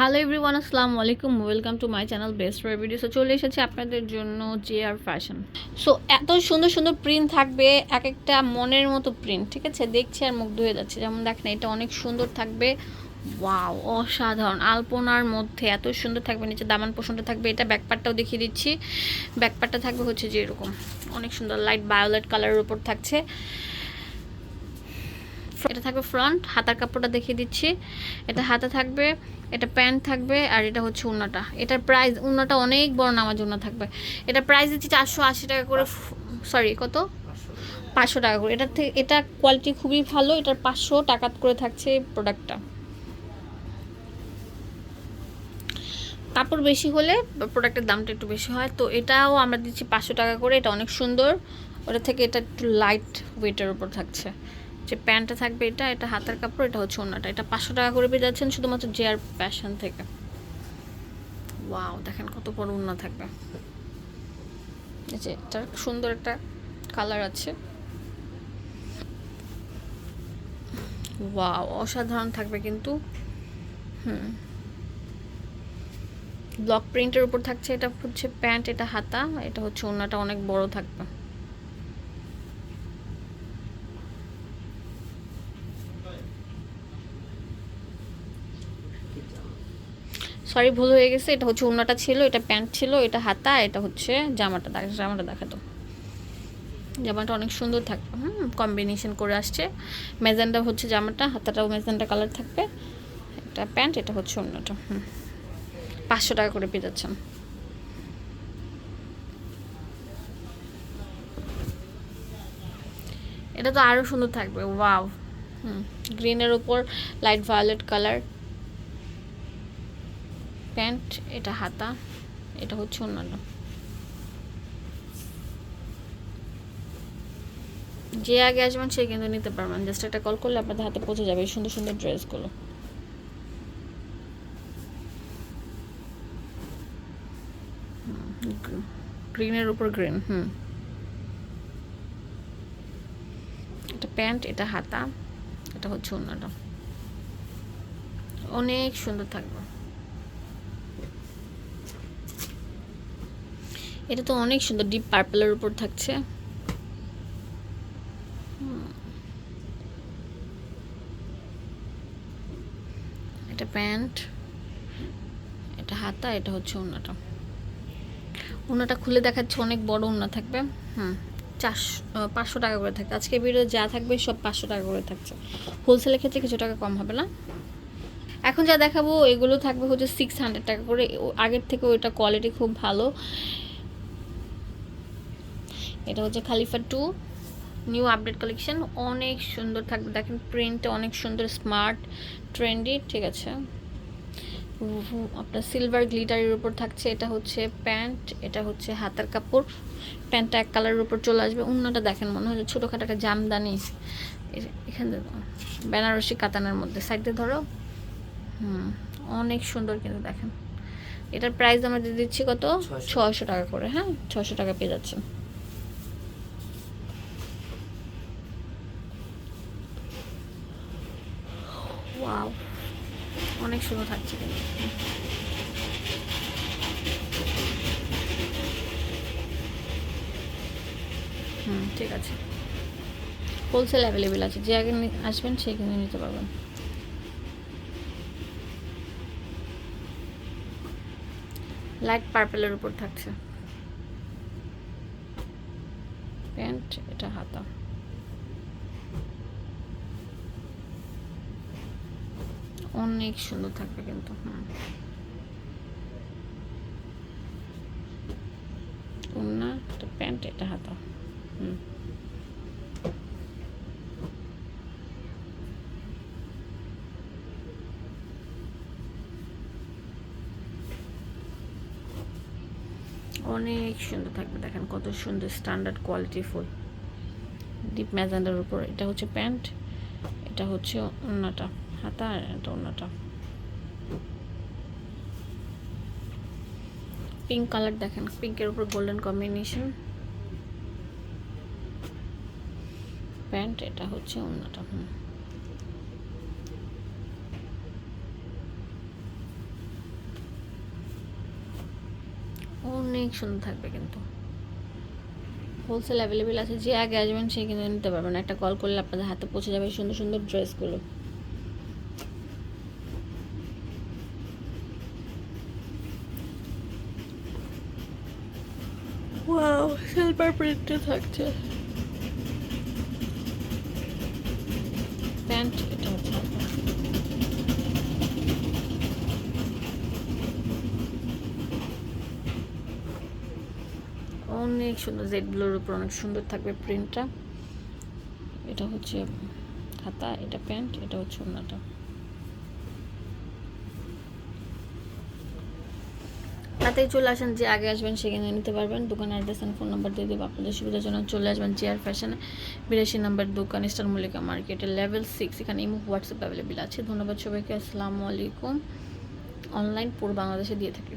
Hello everyone আসসালামু আলাইকুম welcome to my channel best for video so চলে এসেছি আপনাদের জন্য জে আর ফ্যাশন সো এত সুন্দর সুন্দর প্রিন্ট থাকবে এক একটা মনের মতো প্রিন্ট ঠিক আছে? দেখছি আর মুগ্ধ হয়ে যাচ্ছে। যেমন দেখেন, এটা অনেক সুন্দর থাকবে। ওয়াও অসাধারণ। আলপনার মধ্যে এত সুন্দর থাকবে, নিচে দামান পোষণটা থাকবে। এটা ব্যাকপারটাও দেখিয়ে দিচ্ছি। ব্যাকপারটা থাকবে হচ্ছে যে এরকম অনেক সুন্দর। লাইট বায়োলেট কালারের উপর থাকছে। এটা থাকবে ফ্রন্ট হাতার কাপড়টা দেখিয়ে দিচ্ছি। এটা হাতা থাকবে এটা প্যান্ট থাকবে আর এটা হচ্ছে উন্নাটা। এটার প্রাইস উন্নাটা অনেক বড় নামাজ উন্না থাকবে। এটা প্রাইস দিচ্ছি চারশো আশি টাকা করে সরি কত? পাঁচশো টাকা করে। এটার থেকে এটা কোয়ালিটি খুবই ভালো এটার পাঁচশো টাকা করে থাকছে এই প্রোডাক্টটা কাপড় বেশি হলে প্রোডাক্টের দামটা একটু বেশি হয়। তো এটাও আমরা দিচ্ছি পাঁচশো টাকা করে এটা অনেক সুন্দর। ওটা থেকে এটা একটু লাইট ওয়েটের উপর থাকছে। যে প্যান্টটা থাকবে এটা এটা হাতার কাপড়, এটা হচ্ছে ওনাটা এটা পাঁচশো টাকা করে পেয়ে যাচ্ছেন শুধুমাত্র জেয়ার প্যাশন থেকে। ওয়াও দেখেন কত বড় উন্না থাকবে। যে এটার সুন্দর একটা কালার আছে। ওয়াও অসাধারণ থাকবে কিন্তু। হুম। ব্লক প্রিন্টের উপর থাকছে, এটা হচ্ছে প্যান্ট, এটা হাতা, এটা হচ্ছে ওনাটা অনেক বড় থাকবে। সরি, ভুল হয়ে গেছে। এটা হচ্ছে ওনাটা ছিল, এটা প্যান্ট ছিল, এটা হাতা, এটা হচ্ছে জামাটা। দেখা, জামাটা দেখাতো জামাটা অনেক সুন্দর থাকবে। হুম কম্বিনেশন করে আসছে। মেজানটা হচ্ছে জামাটা, হাতাটাও মেজানটা কালার থাকবে। এটা প্যান্ট, এটা হচ্ছে অন্যটা হুম, পাঁচশো টাকা করে পেয়ে যাচ্ছেন। এটা তো আরও সুন্দর থাকবে। ওয়াও। হুম গ্রিনের উপর লাইট ভায়োলেট কালার প্যান্ট, এটা হাতা, এটা হচ্ছে অন্যান্য। যে আগে আসবেন, সে কিন্তু নিতে পারবেন জাস্ট একটা কল করলে আপনাদের হাতে পৌঁছে যাবে এই সুন্দর সুন্দর ড্রেসগুলো গ্রিনের উপর গ্রিন হুম। এটা প্যান্ট, এটা হাতা, এটা হচ্ছে অন্যটা অনেক সুন্দর থাকবে। এটা তো অনেক সুন্দর ডিপ পার্পলের উপর থাকছে। এটা প্যান্ট, এটা হাতা, এটা হচ্ছে ওনাটা ওনাটা খুলে দেখাচ্ছে, অনেক বড় ওনা থাকবে। হুম, চারশো পাঁচশো টাকা করে থাকবে আজকে ভিডিও যা থাকবে সব পাঁচশো টাকা করে থাকছে। হোলসেলের ক্ষেত্রে কিছু টাকা কম হবে না। এখন যা দেখাবো, এগুলো থাকবে হচ্ছে সিক্স হান্ড্রেড টাকা করে। আগের থেকে ওইটা কোয়ালিটি খুব ভালো। এটা হচ্ছে খালিফা টু নিউ আপডেট কালেকশন অনেক সুন্দর থাকবে। দেখেন প্রিন্টটা অনেক সুন্দর স্মার্ট ট্রেন্ডি ঠিক আছে। আপনার সিলভার গ্লিটারের উপর থাকছে এটা হচ্ছে প্যান্ট এটা হচ্ছে হাতার কাপড়। প্যান্টটা এক কালারের উপর চলে আসবে। অন্যটা দেখেন মনে হয় ছোটোখাটো একটা জামদানি। এখানে বেনারসি কাতানের মধ্যে। সাইডে ধরো। হুম অনেক সুন্দর কিন্তু দেখেন। এটার প্রাইস আমরা দিয়ে দিচ্ছি কত? ছশো টাকা করে হ্যাঁ? ছশো টাকা পেয়ে যাচ্ছেন। ওয়াও অনেক সুন্দর থাকছে হুম, ঠিক আছে। হোলসেল অ্যাভেলেবেল আছে। যে আগে আসবেন সেখানে নিতে পারবেন। লাইট পার্পেলের উপর থাকছে প্যান্ট এটা হাতা অনেক সুন্দর থাকবে কিন্তু, হুম। এটা প্যান্ট এটা হাতা, হুম। অনেক সুন্দর থাকবে, দেখেন কত সুন্দর স্ট্যান্ডার্ড কোয়ালিটি ফুল। ডিপ ম্যাজেন্ডার উপর, এটা হচ্ছে প্যান্ট, এটা হচ্ছে ওনাটা হাতার আর পিঙ্ক কালার দেখেন পিঙ্কের উপর গোল্ডেন কম্বিনেশন প্যান্ট এটা হচ্ছে অন্যটা হুম। অনেক সুন্দর থাকবে কিন্তু। হোলসেল অ্যাভেলেবেল আছে, যে আগে আসবেন সে কিন্তু নিতে পারবেন। একটা কল করলে আপনাদের হাতে পৌঁছে যাবে সুন্দর সুন্দর ড্রেসগুলো ওয়াও সিলভার প্রিন্টে থাকছে। প্যান্ট এটা। অনেক সুন্দর জেডগুলোর উপর অনেক সুন্দর থাকবে প্রিন্টটা এটা হচ্ছে হাতা এটা প্যান্ট এটা হচ্ছে ওনাটা তাতেই চলে আসেন, যে আগে আসবেন সেখানে নিতে পারবেন। দোকান অ্যাড্রেস অ্যান্ড ফোন নাম্বার দিয়ে দেবো আপনাদের সুবিধার জন্য। চলে আসবেন চেয়ার ফ্যাশন বিরাশি নাম্বার দোকান স্টার মল্লিকা মার্কেটের লেভেল সিক্স এখানে ইমো হোয়াটসঅ্যাপ অ্যাভেলেবেল আছে। ধন্যবাদ সবাইকে। আসসালামু আলাইকুম। অনলাইন পুরো বাংলাদেশে দিয়ে থাকি।